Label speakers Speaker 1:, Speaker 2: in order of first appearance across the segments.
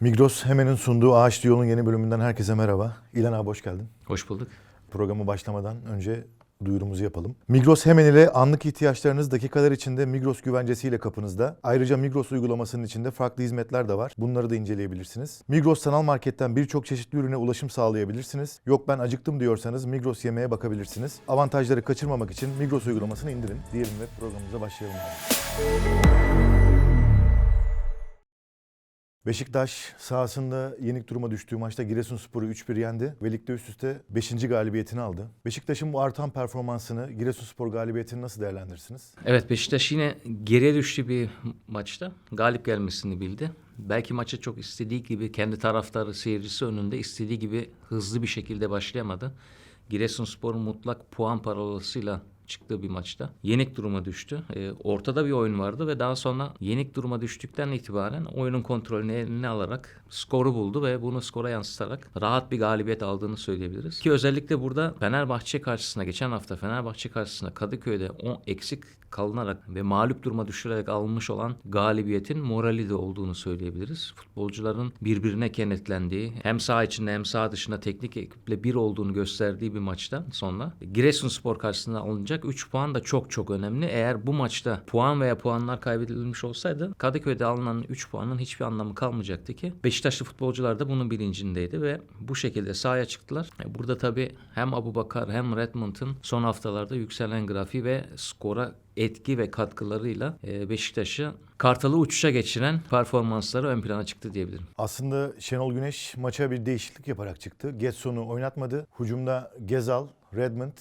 Speaker 1: Migros Hemen'in sunduğu Ağaçlı Yol'un yeni bölümünden herkese merhaba. İlhan abi hoş geldin.
Speaker 2: Hoş bulduk.
Speaker 1: Programı başlamadan önce duyurumuzu yapalım. Migros Hemen ile anlık ihtiyaçlarınız dakikalar içinde Migros güvencesiyle kapınızda. Ayrıca Migros uygulamasının içinde farklı hizmetler de var. Bunları da inceleyebilirsiniz. Migros sanal marketten birçok çeşitli ürüne ulaşım sağlayabilirsiniz. Yok ben acıktım diyorsanız Migros yemeğe bakabilirsiniz. Avantajları kaçırmamak için Migros uygulamasını indirin diyelim ve programımıza başlayalım. abi. Beşiktaş sahasında yenik duruma düştüğü maçta Giresunspor'u 3-1 yendi ve ligde üst üste 5. galibiyetini aldı. Beşiktaş'ın bu artan performansını Giresunspor galibiyetini nasıl değerlendirirsiniz?
Speaker 2: Evet Beşiktaş yine geriye düştü bir maçta. Galip gelmesini bildi. Belki maça çok istediği gibi kendi taraftarı seyircisi önünde istediği gibi hızlı bir şekilde başlayamadı. Giresunspor'un mutlak puan parolasıyla çıktığı bir maçta yenik duruma düştü. Ee, ortada bir oyun vardı ve daha sonra yenik duruma düştükten itibaren oyunun kontrolünü eline alarak skoru buldu ve bunu skora yansıtarak rahat bir galibiyet aldığını söyleyebiliriz. Ki özellikle burada Fenerbahçe karşısına geçen hafta Fenerbahçe karşısında Kadıköy'de 10 eksik kalınarak ve mağlup duruma düşürerek alınmış olan galibiyetin morali de olduğunu söyleyebiliriz. Futbolcuların birbirine kenetlendiği hem saha içinde hem saha dışında teknik ekiple bir olduğunu gösterdiği bir maçtan sonra Giresunspor karşısında alınacak 3 puan da çok çok önemli. Eğer bu maçta puan veya puanlar kaybedilmiş olsaydı Kadıköy'de alınan 3 puanın hiçbir anlamı kalmayacaktı ki Beşiktaşlı futbolcular da bunun bilincindeydi ve bu şekilde sahaya çıktılar. E, Burada tabii hem Abu Bakar hem Redmond'un son haftalarda yükselen grafiği ve skora etki ve katkılarıyla e, Beşiktaş'ı Kartal'ı uçuşa geçiren performansları ön plana çıktı diyebilirim.
Speaker 1: Aslında Şenol Güneş maça bir değişiklik yaparak çıktı. Getson'u oynatmadı. Hücumda Gezal, Redmond,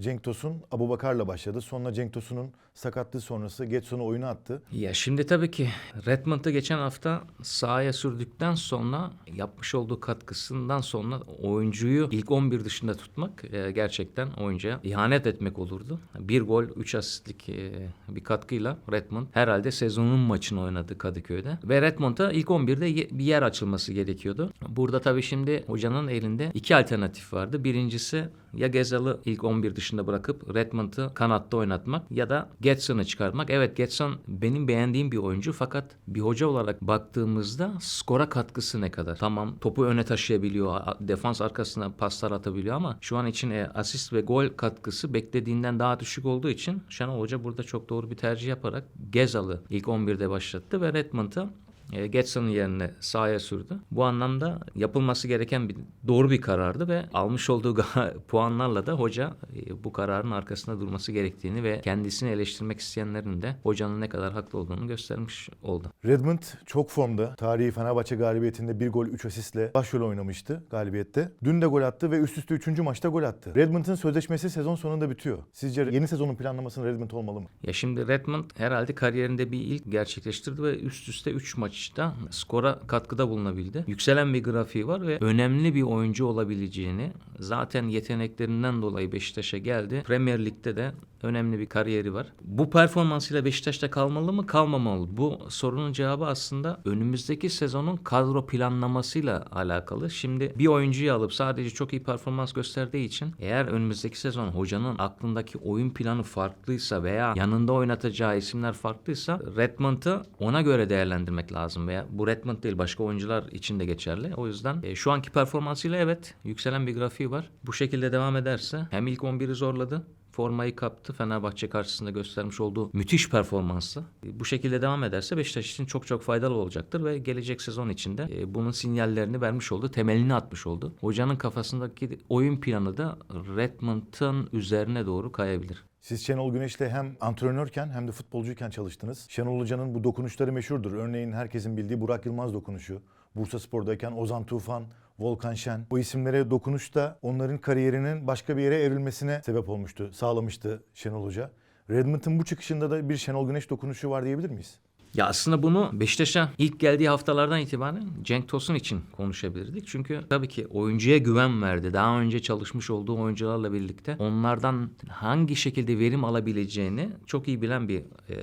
Speaker 1: Cenk Tosun, Abubakar'la başladı. Sonra Cenk Tosun'un sakatlığı sonrası Getson'u oyuna attı.
Speaker 2: Ya şimdi tabii ki Redmond'ı geçen hafta sahaya sürdükten sonra yapmış olduğu katkısından sonra oyuncuyu ilk 11 dışında tutmak e, gerçekten oyuncuya ihanet etmek olurdu. Bir gol, 3 asistlik e, bir katkıyla Redmond herhalde sezonun maçını oynadı Kadıköy'de. Ve Redmond'a ilk 11'de ye- bir yer açılması gerekiyordu. Burada tabii şimdi hocanın elinde iki alternatif vardı. Birincisi ya Gezal'ı ilk 11 dışında bırakıp Redmond'ı kanatta oynatmak ya da Getson'ı çıkartmak. Evet Getson benim beğendiğim bir oyuncu fakat bir hoca olarak baktığımızda skora katkısı ne kadar? Tamam topu öne taşıyabiliyor, defans arkasına paslar atabiliyor ama şu an için e, asist ve gol katkısı beklediğinden daha düşük olduğu için Şenol Hoca burada çok doğru bir tercih yaparak Gezal'ı ilk 11'de başlattı ve Redmond'ı e, Getson'un yerine sahaya sürdü. Bu anlamda yapılması gereken bir doğru bir karardı ve almış olduğu puanlarla da hoca e, bu kararın arkasında durması gerektiğini ve kendisini eleştirmek isteyenlerin de hocanın ne kadar haklı olduğunu göstermiş oldu.
Speaker 1: Redmond çok formda. Tarihi Fenerbahçe galibiyetinde bir gol 3 asistle başrol oynamıştı galibiyette. Dün de gol attı ve üst üste 3. maçta gol attı. Redmond'un sözleşmesi sezon sonunda bitiyor. Sizce yeni sezonun planlamasını Redmond olmalı mı?
Speaker 2: Ya şimdi Redmond herhalde kariyerinde bir ilk gerçekleştirdi ve üst üste 3 maçta skora katkıda bulunabildi. Yükselen bir grafiği var ve önemli bir oyuncu olabileceğini zaten yeteneklerinden dolayı Beşiktaş'a geldi. Premier Lig'de de önemli bir kariyeri var. Bu performansıyla Beşiktaş'ta kalmalı mı kalmamalı? Bu sorunun cevabı aslında önümüzdeki sezonun kadro planlamasıyla alakalı. Şimdi bir oyuncuyu alıp sadece çok iyi performans gösterdiği için eğer önümüzdeki sezon hocanın aklındaki oyun planı farklıysa veya yanında oynatacağı isimler farklıysa Redmond'ı ona göre değerlendirmek lazım veya bu Redmond değil başka oyuncular için de geçerli. O yüzden e, şu anki performansıyla evet yükselen bir grafiği var. Bu şekilde devam ederse hem ilk 11'i zorladı formayı kaptı. Fenerbahçe karşısında göstermiş olduğu müthiş performansla. Bu şekilde devam ederse Beşiktaş için çok çok faydalı olacaktır ve gelecek sezon içinde e, bunun sinyallerini vermiş oldu, temelini atmış oldu. Hocanın kafasındaki oyun planı da Redmond'ın üzerine doğru kayabilir.
Speaker 1: Siz Şenol Güneş'le hem antrenörken hem de futbolcuyken çalıştınız. Şenol Hoca'nın bu dokunuşları meşhurdur. Örneğin herkesin bildiği Burak Yılmaz dokunuşu. Bursa Spor'dayken Ozan Tufan, Volkan Şen. Bu isimlere dokunuş da onların kariyerinin başka bir yere evrilmesine sebep olmuştu, sağlamıştı Şenol Hoca. Redmond'un bu çıkışında da bir Şenol Güneş dokunuşu var diyebilir miyiz?
Speaker 2: Ya aslında bunu Beşiktaş'a ilk geldiği haftalardan itibaren Cenk Tosun için konuşabilirdik. Çünkü tabii ki oyuncuya güven verdi. Daha önce çalışmış olduğu oyuncularla birlikte onlardan hangi şekilde verim alabileceğini çok iyi bilen bir e,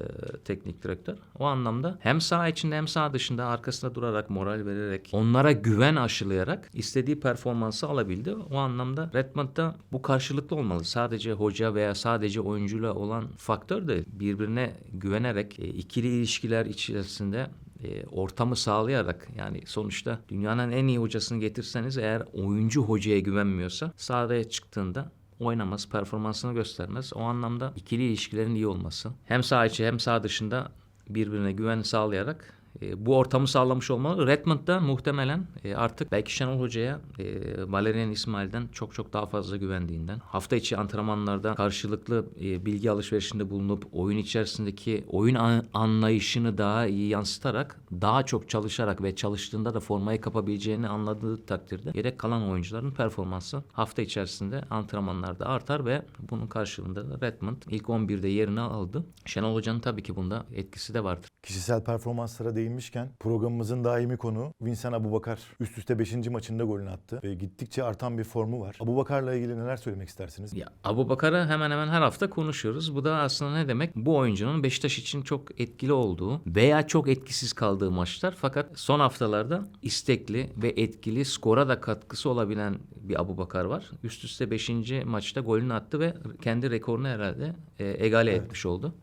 Speaker 2: teknik direktör. O anlamda hem saha içinde hem saha dışında arkasında durarak moral vererek onlara güven aşılayarak istediği performansı alabildi. O anlamda Redmond'da bu karşılıklı olmalı. Sadece hoca veya sadece oyuncuyla olan faktör de birbirine güvenerek e, ikili ilişkiler içerisinde e, ortamı sağlayarak yani sonuçta dünyanın en iyi hocasını getirseniz eğer oyuncu hocaya güvenmiyorsa sahaya çıktığında oynamaz, performansını göstermez. O anlamda ikili ilişkilerin iyi olması. Hem saha içi hem saha dışında birbirine güven sağlayarak e, bu ortamı sağlamış olmalı. Redmond'da muhtemelen e, artık belki Şenol Hoca'ya e, Valerian İsmail'den çok çok daha fazla güvendiğinden, hafta içi antrenmanlarda karşılıklı e, bilgi alışverişinde bulunup oyun içerisindeki oyun an- anlayışını daha iyi yansıtarak, daha çok çalışarak ve çalıştığında da formayı kapabileceğini anladığı takdirde gerek kalan oyuncuların performansı hafta içerisinde antrenmanlarda artar ve bunun karşılığında da Redmond ilk 11'de yerini aldı. Şenol Hoca'nın tabii ki bunda etkisi de vardır.
Speaker 1: Kişisel performanslara değinmişken programımızın daimi konu Vincent Abubakar üst üste 5. maçında golünü attı ve gittikçe artan bir formu var. Abubakar'la ilgili neler söylemek istersiniz?
Speaker 2: Ya Abu Bakar'ı hemen hemen her hafta konuşuyoruz. Bu da aslında ne demek? Bu oyuncunun Beşiktaş için çok etkili olduğu veya çok etkisiz kaldığı maçlar. Fakat son haftalarda istekli ve etkili skora da katkısı olabilen bir Abu Bakar var. Üst üste 5. maçta golünü attı ve kendi rekorunu herhalde e, egale etmiş oldu.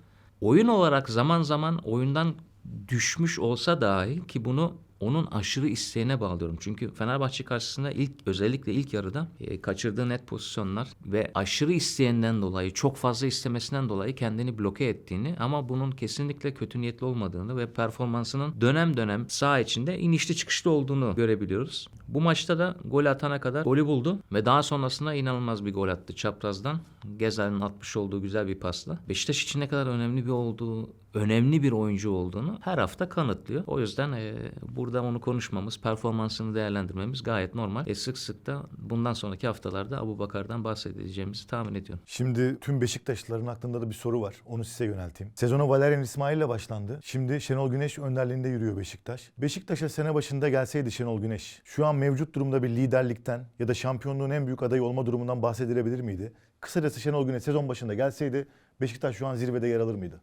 Speaker 2: Oyun olarak zaman zaman oyundan düşmüş olsa dahi ki bunu onun aşırı isteğine bağlıyorum. Çünkü Fenerbahçe karşısında ilk özellikle ilk yarıda e, kaçırdığı net pozisyonlar ve aşırı isteyenden dolayı çok fazla istemesinden dolayı kendini bloke ettiğini ama bunun kesinlikle kötü niyetli olmadığını ve performansının dönem dönem saha içinde inişli çıkışlı olduğunu görebiliyoruz. Bu maçta da gol atana kadar golü buldu ve daha sonrasında inanılmaz bir gol attı çaprazdan. Gezal'in atmış olduğu güzel bir pasla. Beşiktaş için ne kadar önemli bir olduğu önemli bir oyuncu olduğunu her hafta kanıtlıyor. O yüzden e, burada onu konuşmamız, performansını değerlendirmemiz gayet normal. E, sık sık da bundan sonraki haftalarda Abu Bakar'dan bahsedeceğimizi tahmin ediyorum.
Speaker 1: Şimdi tüm Beşiktaşlıların aklında da bir soru var. Onu size yönelteyim. Sezona Valerian İsmail ile başlandı. Şimdi Şenol Güneş önderliğinde yürüyor Beşiktaş. Beşiktaş'a sene başında gelseydi Şenol Güneş, şu an mevcut durumda bir liderlikten ya da şampiyonluğun en büyük adayı olma durumundan bahsedilebilir miydi? Kısacası Şenol Güneş sezon başında gelseydi Beşiktaş şu an zirvede yer alır mıydı?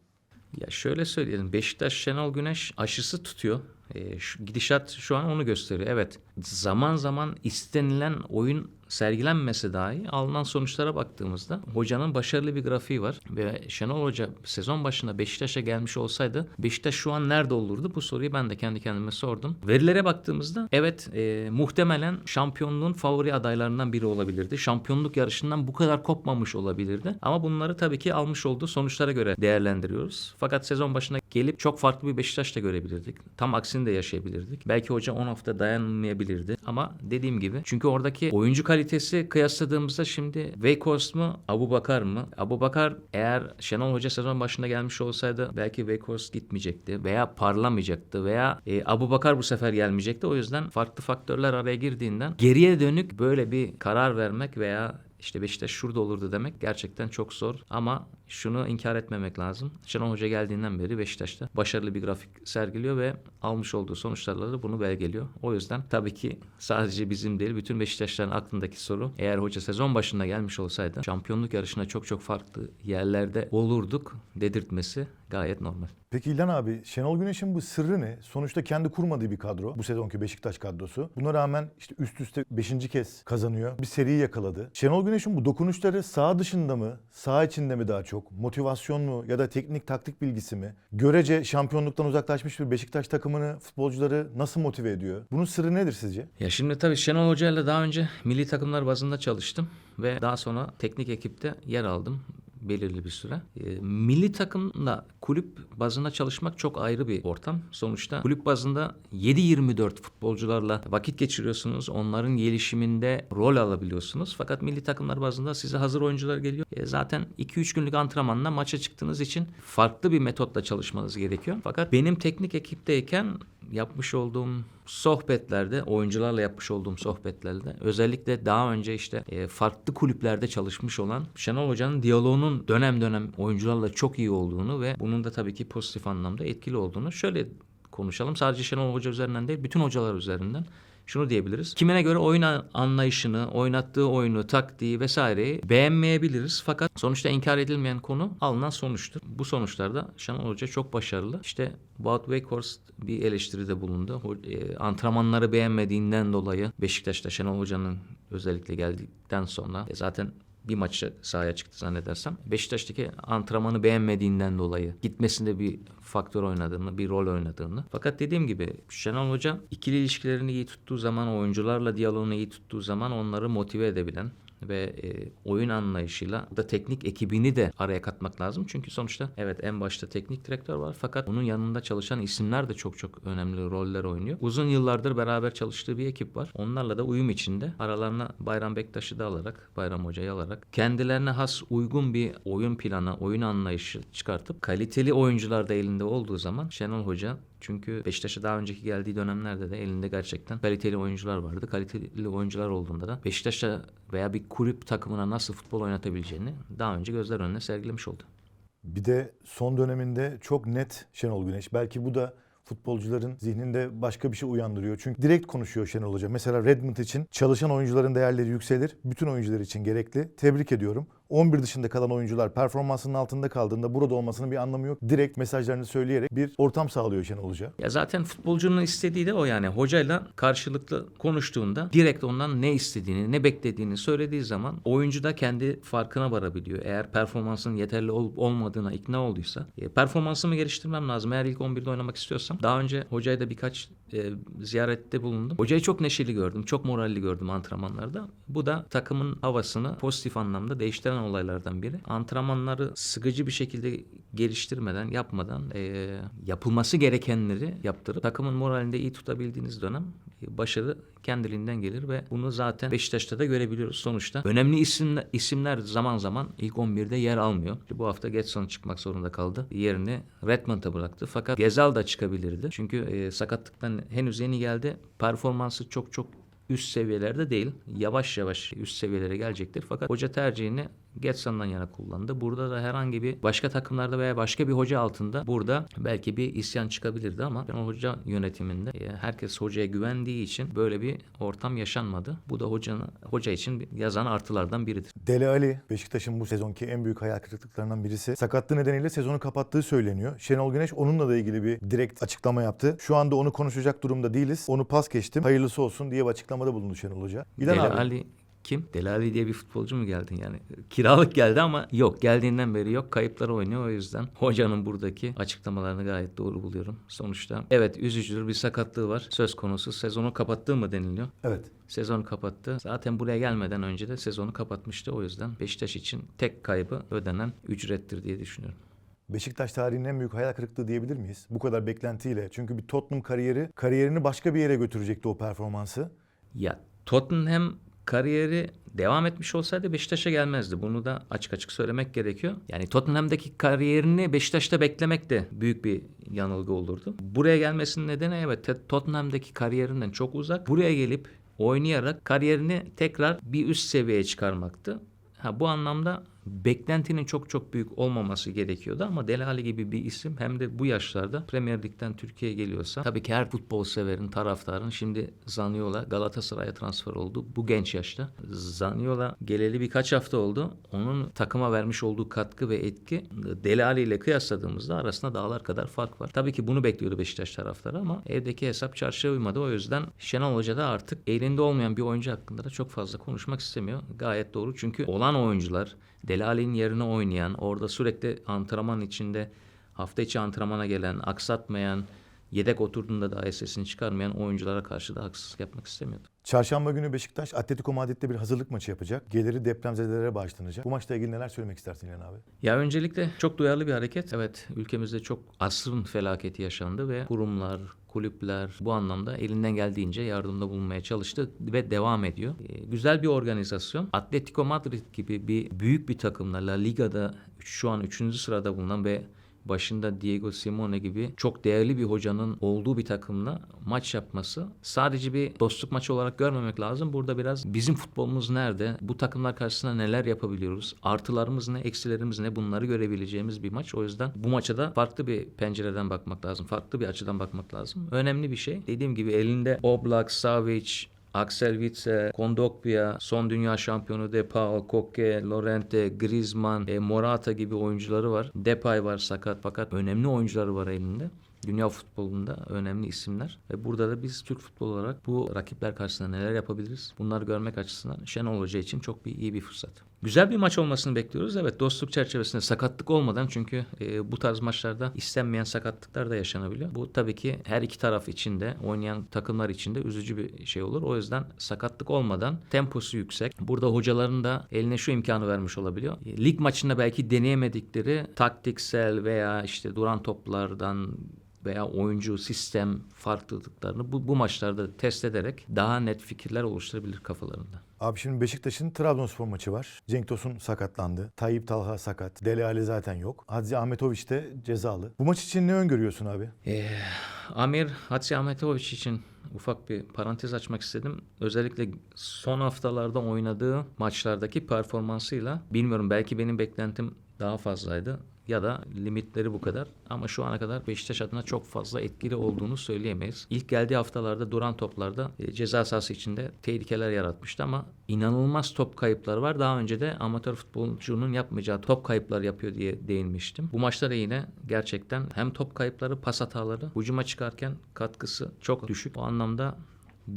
Speaker 2: Ya şöyle söyleyelim. Beşiktaş Şenol Güneş aşısı tutuyor. E, şu, gidişat şu an onu gösteriyor. Evet zaman zaman istenilen oyun sergilenmese dahi alınan sonuçlara baktığımızda hocanın başarılı bir grafiği var. Ve Şenol Hoca sezon başında Beşiktaş'a gelmiş olsaydı Beşiktaş şu an nerede olurdu? Bu soruyu ben de kendi kendime sordum. Verilere baktığımızda evet e, muhtemelen şampiyonluğun favori adaylarından biri olabilirdi. Şampiyonluk yarışından bu kadar kopmamış olabilirdi. Ama bunları tabii ki almış olduğu sonuçlara göre değerlendiriyoruz. Fakat sezon başına gelip çok farklı bir Beşiktaş da görebilirdik. Tam aksini de yaşayabilirdik. Belki hoca 10 hafta dayanmayabilirdi. Ama dediğim gibi çünkü oradaki oyuncu kalitesi kıyasladığımızda şimdi Weghorst mu Abu Bakar mı? Abu Bakar eğer Şenol Hoca sezon başında gelmiş olsaydı belki Weghorst gitmeyecekti veya parlamayacaktı veya e, Abu Bakar bu sefer gelmeyecekti. O yüzden farklı faktörler araya girdiğinden geriye dönük böyle bir karar vermek veya işte Beşiktaş şurada olurdu demek gerçekten çok zor. Ama şunu inkar etmemek lazım. Şenol Hoca geldiğinden beri Beşiktaş'ta başarılı bir grafik sergiliyor ve almış olduğu sonuçlarla da bunu belgeliyor. O yüzden tabii ki sadece bizim değil bütün Beşiktaşların aklındaki soru eğer hoca sezon başında gelmiş olsaydı şampiyonluk yarışına çok çok farklı yerlerde olurduk dedirtmesi gayet normal.
Speaker 1: Peki İlhan abi Şenol Güneş'in bu sırrı ne? Sonuçta kendi kurmadığı bir kadro. Bu sezonki Beşiktaş kadrosu. Buna rağmen işte üst üste 5. kez kazanıyor. Bir seriyi yakaladı. Şenol Güneş'in bu dokunuşları sağ dışında mı, sağ içinde mi daha çok? Motivasyon mu ya da teknik taktik bilgisi mi? Görece şampiyonluktan uzaklaşmış bir Beşiktaş takımını, futbolcuları nasıl motive ediyor? Bunun sırrı nedir sizce?
Speaker 2: Ya şimdi tabii Şenol Hoca ile daha önce milli takımlar bazında çalıştım ve daha sonra teknik ekipte yer aldım belirli bir süre. E, milli takımla kulüp bazında çalışmak çok ayrı bir ortam. Sonuçta kulüp bazında 7-24 futbolcularla vakit geçiriyorsunuz. Onların gelişiminde rol alabiliyorsunuz. Fakat milli takımlar bazında size hazır oyuncular geliyor. E, zaten 2-3 günlük antrenmanla maça çıktığınız için farklı bir metotla çalışmanız gerekiyor. Fakat benim teknik ekipteyken yapmış olduğum sohbetlerde, oyuncularla yapmış olduğum sohbetlerde özellikle daha önce işte e, farklı kulüplerde çalışmış olan Şenol Hoca'nın diyaloğunun dönem dönem oyuncularla çok iyi olduğunu ve bunun da tabii ki pozitif anlamda etkili olduğunu şöyle konuşalım. Sadece Şenol Hoca üzerinden değil, bütün hocalar üzerinden şunu diyebiliriz. Kimine göre oyun anlayışını, oynattığı oyunu, taktiği vesaireyi beğenmeyebiliriz. Fakat sonuçta inkar edilmeyen konu alınan sonuçtur. Bu sonuçlarda Şenol Hoca çok başarılı. İşte Wout Weghorst bir eleştiride bulundu. E, antrenmanları beğenmediğinden dolayı Beşiktaş'ta Şenol Hoca'nın özellikle geldikten sonra e, zaten bir maçta sahaya çıktı zannedersem. Beşiktaş'taki antrenmanı beğenmediğinden dolayı gitmesinde bir faktör oynadığını, bir rol oynadığını. Fakat dediğim gibi Şenol Hoca ikili ilişkilerini iyi tuttuğu zaman, oyuncularla diyaloğunu iyi tuttuğu zaman onları motive edebilen ve e, oyun anlayışıyla da teknik ekibini de araya katmak lazım. Çünkü sonuçta evet en başta teknik direktör var fakat onun yanında çalışan isimler de çok çok önemli roller oynuyor. Uzun yıllardır beraber çalıştığı bir ekip var. Onlarla da uyum içinde aralarına Bayram Bektaş'ı da alarak, Bayram Hoca'yı alarak kendilerine has uygun bir oyun planı, oyun anlayışı çıkartıp kaliteli oyuncular da elinde olduğu zaman Şenol Hoca çünkü Beşiktaş'a daha önceki geldiği dönemlerde de elinde gerçekten kaliteli oyuncular vardı. Kaliteli oyuncular olduğunda da Beşiktaş'a veya bir kulüp takımına nasıl futbol oynatabileceğini daha önce gözler önüne sergilemiş oldu.
Speaker 1: Bir de son döneminde çok net Şenol Güneş. Belki bu da futbolcuların zihninde başka bir şey uyandırıyor. Çünkü direkt konuşuyor Şenol Hoca. Mesela Redmond için çalışan oyuncuların değerleri yükselir. Bütün oyuncular için gerekli. Tebrik ediyorum. 11 dışında kalan oyuncular performansının altında kaldığında burada olmasının bir anlamı yok. Direkt mesajlarını söyleyerek bir ortam sağlıyor Şenol Hoca.
Speaker 2: Ya zaten futbolcunun istediği de o yani. Hocayla karşılıklı konuştuğunda direkt ondan ne istediğini, ne beklediğini söylediği zaman oyuncu da kendi farkına varabiliyor. Eğer performansının yeterli olup olmadığına ikna olduysa, e, performansımı geliştirmem lazım. Eğer ilk 11'de oynamak istiyorsam. Daha önce hocayı da birkaç e, ziyarette bulundum. Hocayı çok neşeli gördüm, çok moralli gördüm antrenmanlarda. Bu da takımın havasını pozitif anlamda değiştiren olaylardan biri. Antrenmanları sıkıcı bir şekilde geliştirmeden, yapmadan e, yapılması gerekenleri yaptırıp takımın moralini de iyi tutabildiğiniz dönem e, başarı kendiliğinden gelir ve bunu zaten Beşiktaş'ta da görebiliyoruz sonuçta. Önemli isimler, isimler zaman zaman ilk 11'de yer almıyor. Bu hafta Getson çıkmak zorunda kaldı. Yerini Redmond'a bıraktı. Fakat Gezal da çıkabilirdi. Çünkü e, sakatlıktan henüz yeni geldi. Performansı çok çok üst seviyelerde değil. Yavaş yavaş üst seviyelere gelecektir. Fakat hoca tercihini Getson'dan yana kullandı. Burada da herhangi bir başka takımlarda veya başka bir hoca altında burada belki bir isyan çıkabilirdi ama o hoca yönetiminde e, herkes hocaya güvendiği için böyle bir ortam yaşanmadı. Bu da hocanın hoca için yazan artılardan biridir.
Speaker 1: Dele Ali, Beşiktaş'ın bu sezonki en büyük hayal kırıklıklarından birisi. Sakatlığı nedeniyle sezonu kapattığı söyleniyor. Şenol Güneş onunla da ilgili bir direkt açıklama yaptı. Şu anda onu konuşacak durumda değiliz. Onu pas geçtim. Hayırlısı olsun diye bir açıklamada bulundu Şenol Hoca. İlhan
Speaker 2: Dele
Speaker 1: abi,
Speaker 2: Ali kim? Dele Ali diye bir futbolcu mu geldi yani? Kiralık geldi ama yok. Geldiğinden beri yok. Kayıpları oynuyor o yüzden. Hocanın buradaki açıklamalarını gayet doğru buluyorum. Sonuçta evet üzücüdür bir sakatlığı var. Söz konusu sezonu kapattığı mı deniliyor?
Speaker 1: evet.
Speaker 2: Sezonu kapattı. Zaten buraya gelmeden önce de sezonu kapatmıştı. O yüzden Beşiktaş için tek kaybı ödenen ücrettir diye düşünüyorum.
Speaker 1: Beşiktaş tarihinin en büyük hayal kırıklığı diyebilir miyiz? Bu kadar beklentiyle. Çünkü bir Tottenham kariyeri, kariyerini başka bir yere götürecekti o performansı.
Speaker 2: Ya Tottenham kariyeri devam etmiş olsaydı Beşiktaş'a gelmezdi. Bunu da açık açık söylemek gerekiyor. Yani Tottenham'daki kariyerini Beşiktaş'ta beklemek de büyük bir yanılgı olurdu. Buraya gelmesinin nedeni evet Te- Tottenham'daki kariyerinden çok uzak. Buraya gelip oynayarak kariyerini tekrar bir üst seviyeye çıkarmaktı. Ha, bu anlamda beklentinin çok çok büyük olmaması gerekiyordu ama Delali gibi bir isim hem de bu yaşlarda Premier Lig'den Türkiye'ye geliyorsa tabii ki her futbol severin, taraftarın şimdi Zaniola Galatasaray'a transfer oldu bu genç yaşta. Zaniola geleli birkaç hafta oldu. Onun takıma vermiş olduğu katkı ve etki Delali ile kıyasladığımızda arasında dağlar kadar fark var. Tabii ki bunu bekliyordu Beşiktaş taraftarı ama evdeki hesap çarşıya uymadı. O yüzden Şenol Hoca da artık elinde olmayan bir oyuncu hakkında da çok fazla konuşmak istemiyor. Gayet doğru çünkü olan oyuncular Delali'nin yerine oynayan, orada sürekli antrenman içinde hafta içi antrenmana gelen, aksatmayan, yedek oturduğunda dahi sesini çıkarmayan oyunculara karşı da haksızlık yapmak istemiyordu.
Speaker 1: Çarşamba günü Beşiktaş Atletico Madrid'de bir hazırlık maçı yapacak. Geliri depremzedelere bağışlanacak. Bu maçla ilgili neler söylemek istersin İlhan abi?
Speaker 2: Ya öncelikle çok duyarlı bir hareket. Evet ülkemizde çok asrın felaketi yaşandı ve kurumlar, kulüpler bu anlamda elinden geldiğince yardımda bulunmaya çalıştı ve devam ediyor. Ee, güzel bir organizasyon. Atletico Madrid gibi bir büyük bir takımla La Liga'da şu an 3. sırada bulunan ve başında Diego Simone gibi çok değerli bir hocanın olduğu bir takımla maç yapması sadece bir dostluk maçı olarak görmemek lazım. Burada biraz bizim futbolumuz nerede? Bu takımlar karşısında neler yapabiliyoruz? Artılarımız ne? Eksilerimiz ne? Bunları görebileceğimiz bir maç. O yüzden bu maça da farklı bir pencereden bakmak lazım. Farklı bir açıdan bakmak lazım. Önemli bir şey. Dediğim gibi elinde Oblak, Savic, Axel Witze, Kondogbia, son dünya şampiyonu Depay, Koke, Lorente, Griezmann, e, Morata gibi oyuncuları var. Depay var sakat fakat önemli oyuncuları var elinde. Dünya futbolunda önemli isimler ve burada da biz Türk futbolu olarak bu rakipler karşısında neler yapabiliriz? Bunları görmek açısından Şenol Hoca için çok bir iyi bir fırsat. Güzel bir maç olmasını bekliyoruz. Evet dostluk çerçevesinde sakatlık olmadan çünkü e, bu tarz maçlarda istenmeyen sakatlıklar da yaşanabiliyor. Bu tabii ki her iki taraf için de oynayan takımlar için de üzücü bir şey olur. O yüzden sakatlık olmadan temposu yüksek. Burada hocaların da eline şu imkanı vermiş olabiliyor. E, Lig maçında belki deneyemedikleri taktiksel veya işte duran toplardan veya oyuncu sistem farklılıklarını bu, bu maçlarda test ederek daha net fikirler oluşturabilir kafalarında.
Speaker 1: Abi şimdi Beşiktaş'ın Trabzonspor maçı var. Cenk Tosun sakatlandı. Tayyip Talha sakat. Dele Ali zaten yok. Hadzi Ahmetoviç de cezalı. Bu maç için ne öngörüyorsun abi?
Speaker 2: Ee, Amir Hatsi Ahmetoviç için ufak bir parantez açmak istedim. Özellikle son haftalarda oynadığı maçlardaki performansıyla bilmiyorum belki benim beklentim daha fazlaydı ya da limitleri bu kadar. Ama şu ana kadar Beşiktaş adına çok fazla etkili olduğunu söyleyemeyiz. İlk geldiği haftalarda duran toplarda e, ceza sahası içinde tehlikeler yaratmıştı ama inanılmaz top kayıpları var. Daha önce de amatör futbolcunun yapmayacağı top kayıplar yapıyor diye değinmiştim. Bu maçta yine gerçekten hem top kayıpları, pas hataları, hücuma çıkarken katkısı çok düşük. O anlamda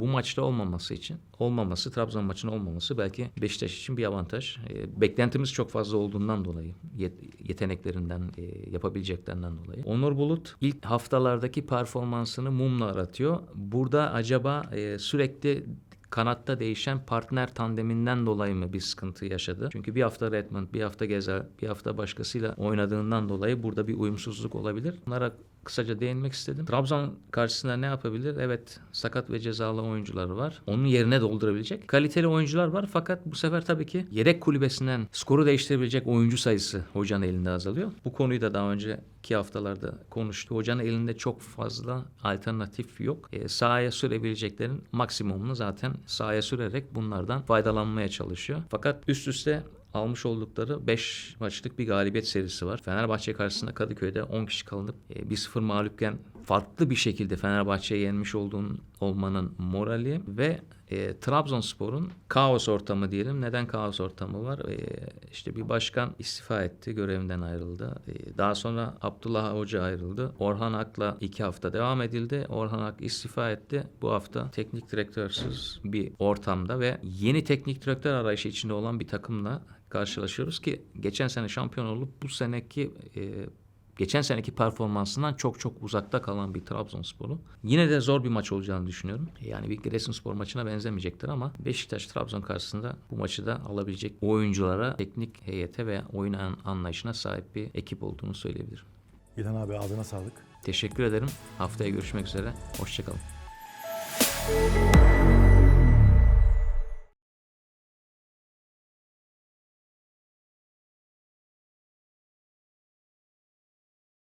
Speaker 2: bu maçta olmaması için, olmaması, Trabzon maçının olmaması belki Beşiktaş için bir avantaj. E, beklentimiz çok fazla olduğundan dolayı, yet- yeteneklerinden, e, yapabileceklerinden dolayı. Onur Bulut ilk haftalardaki performansını mumla aratıyor. Burada acaba e, sürekli kanatta değişen partner tandeminden dolayı mı bir sıkıntı yaşadı? Çünkü bir hafta Redmond, bir hafta Gezer, bir hafta başkasıyla oynadığından dolayı burada bir uyumsuzluk olabilir. Bunlara kısaca değinmek istedim. Trabzon karşısında ne yapabilir? Evet sakat ve cezalı oyuncuları var. Onun yerine doldurabilecek. Kaliteli oyuncular var fakat bu sefer tabii ki yedek kulübesinden skoru değiştirebilecek oyuncu sayısı hocanın elinde azalıyor. Bu konuyu da daha önceki haftalarda konuştu. Hocanın elinde çok fazla alternatif yok. E, sahaya sürebileceklerin maksimumunu zaten sahaya sürerek bunlardan faydalanmaya çalışıyor. Fakat üst üste almış oldukları 5 maçlık bir galibiyet serisi var. Fenerbahçe karşısında Kadıköy'de 10 kişi kalınıp e, 1-0 mağlupken farklı bir şekilde Fenerbahçe'yi yenmiş olduğun olmanın morali ve e, Trabzonspor'un kaos ortamı diyelim. Neden kaos ortamı var? E, işte bir başkan istifa etti, görevinden ayrıldı. E, daha sonra Abdullah Hoca ayrıldı. Orhan Ak'la iki hafta devam edildi. Orhan Ak istifa etti. Bu hafta teknik direktörsüz bir ortamda ve yeni teknik direktör arayışı içinde olan bir takımla karşılaşıyoruz ki geçen sene şampiyon olup bu seneki e, geçen seneki performansından çok çok uzakta kalan bir Trabzonspor'u. Yine de zor bir maç olacağını düşünüyorum. Yani bir Giresunspor maçına benzemeyecektir ama Beşiktaş Trabzon karşısında bu maçı da alabilecek oyunculara, teknik heyete ve oyun an- anlayışına sahip bir ekip olduğunu söyleyebilirim.
Speaker 1: İlhan abi ağzına sağlık.
Speaker 2: Teşekkür ederim. Haftaya görüşmek üzere. Hoşçakalın.